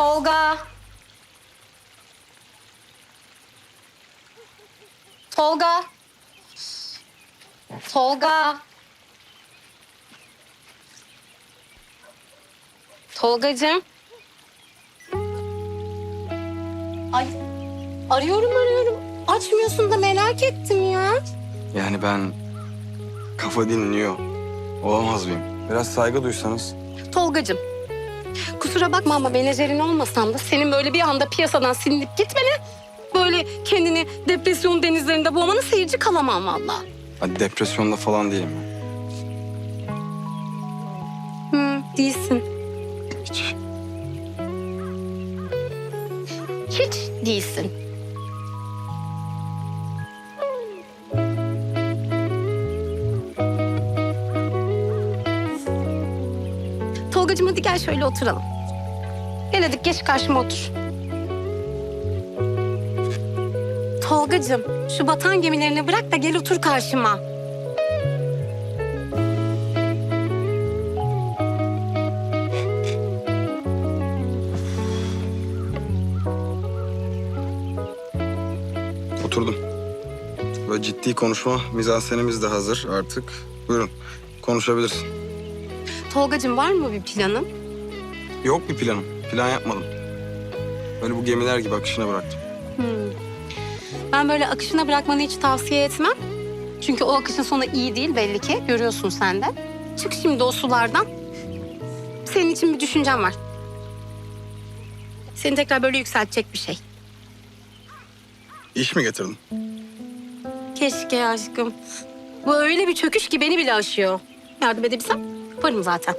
Tolga. Tolga. Tolga. Tolgacığım. Ay arıyorum arıyorum. Açmıyorsun da merak ettim ya. Yani ben kafa dinliyor. Olamaz mıyım? Biraz saygı duysanız. Tolgacığım. Kusura bakma ama menajerin olmasam da senin böyle bir anda piyasadan silinip gitmeni... ...böyle kendini depresyon denizlerinde boğmanı seyirci kalamam vallahi. Hadi depresyonda falan değilim. Hı, değilsin. Hiç. Hiç değilsin. Tolgacığım hadi gel şöyle oturalım. Gel hadi geç karşıma otur. Tolgacığım şu batan gemilerini bırak da gel otur karşıma. Oturdum. Böyle ciddi konuşma mizansenimiz de hazır artık. Buyurun konuşabilirsin. Tolgacığım var mı bir planın? Yok bir planım. Plan yapmadım. Böyle bu gemiler gibi akışına bıraktım. Hmm. Ben böyle akışına bırakmanı hiç tavsiye etmem. Çünkü o akışın sonu iyi değil belli ki. Görüyorsun sen de. Çık şimdi o sulardan. Senin için bir düşüncem var. Seni tekrar böyle yükseltecek bir şey. İş mi getirdin? Keşke aşkım. Bu öyle bir çöküş ki beni bile aşıyor. Yardım edebilsem yaparım zaten.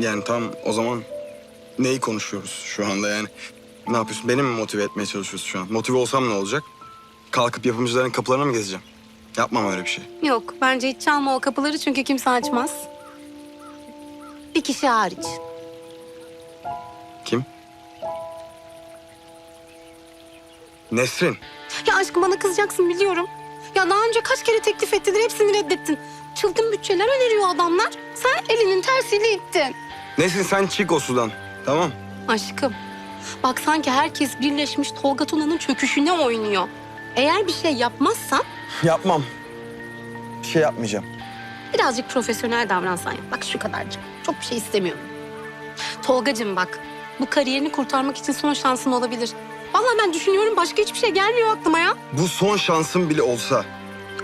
Yani tam o zaman neyi konuşuyoruz şu anda yani? Ne yapıyorsun? Beni mi motive etmeye çalışıyorsun şu an? Motive olsam ne olacak? Kalkıp yapımcıların kapılarına mı gezeceğim? Yapmam öyle bir şey. Yok bence hiç çalma o kapıları çünkü kimse açmaz. Bir kişi hariç. Kim? Nesrin. Ya aşkım bana kızacaksın biliyorum. Ya daha önce kaç kere teklif ettiler hepsini reddettin. Çılgın bütçeler öneriyor adamlar. Sen elinin tersiyle ittin. Nesrin sen çık o sudan. Tamam. Aşkım bak sanki herkes birleşmiş Tolga Tuna'nın çöküşüne oynuyor. Eğer bir şey yapmazsan Yapmam. Bir şey yapmayacağım. birazcık profesyonel davransan yap. Bak şu kadarcık. Çok bir şey istemiyorum. Tolgacığım bak bu kariyerini kurtarmak için son şansın olabilir. Vallahi ben düşünüyorum başka hiçbir şey gelmiyor aklıma ya. Bu son şansım bile olsa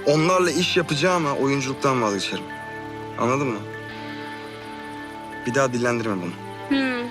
onlarla iş yapacağıma oyunculuktan vazgeçerim. Anladın mı? Bir daha dillendirme bunu. Hmm.